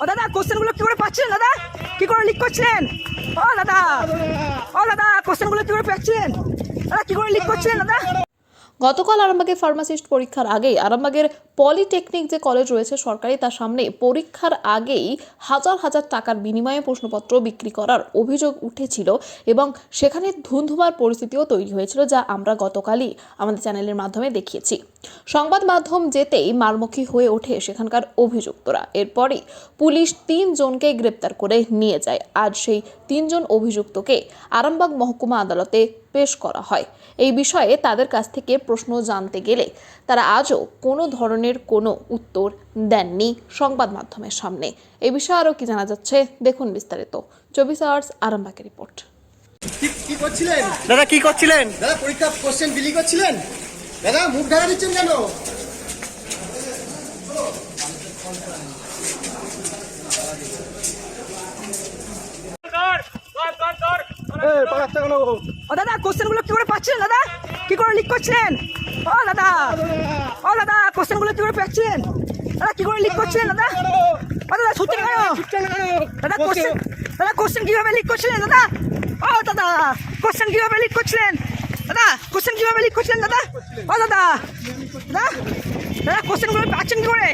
ও দাদা, কোশ্চেনগুলো কি করে পাচ্ছিলেন দাদা? কি করে লিক করছিলেন? ও দাদা ও দাদা, কোশ্চেনগুলো কি করে পাচ্ছিলেন? দাদা, কি করে লিক করছিলেন দাদা? গতকাল আরামবাগের ফার্মাসিস্ট পরীক্ষার আগেই আরামবাগের পলিটেকনিক যে কলেজ রয়েছে সরকারি, তার সামনে পরীক্ষার আগেই হাজার হাজার টাকার বিনিময়ে প্রশ্নপত্র বিক্রি করার অভিযোগ উঠেছিল এবং সেখানে ধুন্ধুমার পরিস্থিতিও তৈরি হয়েছিল যা আমরা গতকালই আমাদের চ্যানেলের মাধ্যমে দেখিয়েছি। সংবাদ মাধ্যম যেতেই মারমুখী হয়ে ওঠে সেখানকার অভিযুক্তরা। এরপরই পুলিশ তিনজনকে গ্রেপ্তার করে নিয়ে যায়। আজ সেই তিনজন অভিযুক্তকে আরামবাগ মহকুমা আদালতে পেশ করা হয়। এই বিষয়ে তাদের কাছ থেকে প্রশ্ন জানতে গেলে তারা আজও কোনো ধরনের কোনো উত্তর দেননি সংবাদ মাধ্যমের সামনে। এই বিষয়ে আরও কি জানা যাচ্ছে দেখুন বিস্তারিত। চব্বিশ আওয়ার্স আরামবাগের রিপোর্ট। কি- কি করছিলেন? দাদা কি করছিলেন? দাদা পরীক্ষা কোশ্চেন বিলি করছিলেন? দাদা মুখ ঢাকা দিচ্ছেন কেন? ও দাদা, কোশ্চেনগুলো কি করে পাচ্ছিলেন, দাদা? কি করে লিক করছিলেন? ও দাদা ও দাদা, কোশ্চেনগুলো কি করে পাচ্ছিলেন? দাদা, কি করে লিক করছিলেন, দাদা? ও দাদা সত্যি কেন? দাদা, কোশ্চেন দাদা, কোশ্চেন কীভাবে লিক করছিলেন, দাদা? ও দাদা, কোশ্চেন কীভাবে লিক করছিলেন? দাদা, কোশ্চেন কীভাবে লিক করছিলেন, দাদা? ও দাদা দাদা দাদা, কোশ্চেনগুলো পাচ্ছেন কি করে?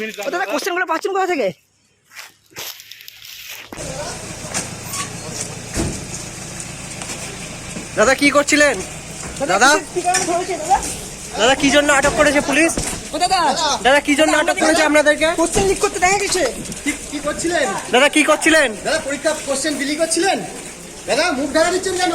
দাদা ও দাদা কোশ্চেনগুলো পাচ্ছেন কোথা থেকে? দাদা কি করছিলেন? দাদা দাদা? কি জন্য আটক করেছে পুলিশ? দাদা দাদা কি জন্য আটক করেছে আপনাদেরকে? কোশ্চেন লিক করতে দেখা গেছে। কি কি করছিলেন? দাদা কি করছিলেন? দাদা পরীক্ষা কোশ্চেন বিলি করছিলেন? দাদা মুখ ঢাকা দিচ্ছেন কেন?